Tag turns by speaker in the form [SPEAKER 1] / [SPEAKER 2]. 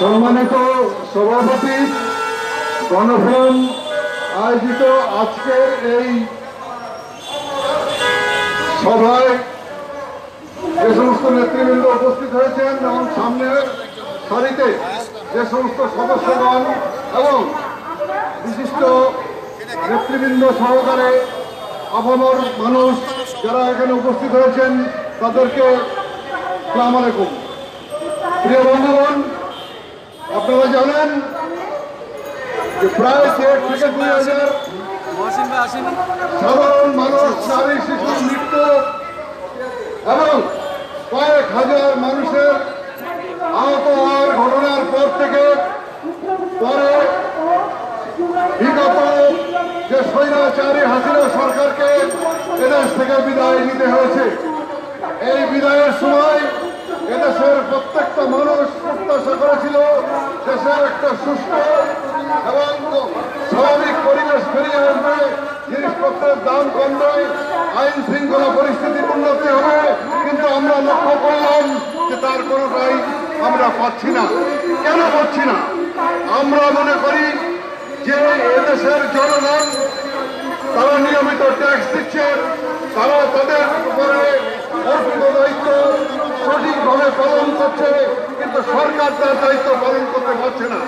[SPEAKER 1] সম্মানিত সভাপতি, গণফোরাম আয়োজিত আজকের এই সভায় যে সমস্ত নেতৃবৃন্দ উপস্থিত হয়েছেন এবং সামনের সারিতে যে সমস্ত সদস্যগণ এবং নেতৃবৃন্দ সহকারে আপামর মানুষ যারা এখানে উপস্থিত হয়েছেন, তাদেরকে সালাম আলাইকুম। প্রিয় বন্ধুগণ, আপনারা জানেন যে প্রায় দেড় থেকে দুই হাজার সাধারণ মানুষ, নারী শিশুর মৃত্যু এবং কয়েক হাজার মানুষের আহত হওয়ার ঘটনার পর থেকে পরে বিগত যে স্বৈরাচারী হাসিনা সরকারকে এদেশ থেকে বিদায় নিতে হয়েছে। এই বিদায়ের সময় এদেশের প্রত্যেকটা মানুষ প্রত্যাশা করেছিল দেশের একটা সুস্থ এবং স্বাভাবিক পরিবেশ ফিরিয়ে আসবে জিনিসপত্রের দাম কমবে, আইন শৃঙ্খলা পরিস্থিতির উন্নতি হবে। কিন্তু আমরা লক্ষ্য করলাম যে তার কোনোটাই আমরা পাচ্ছি না। কেন পাচ্ছি না? আমরা মনে করি যে এদেশের জনগণ, তারা নিয়মিত ট্যাক্স দিচ্ছে, তারা তাদের উপরে অর্পিত দায়িত্ব সঠিকভাবে পালন করছে, কিন্তু সরকার তার দায়িত্ব পালন করতে পারছে না।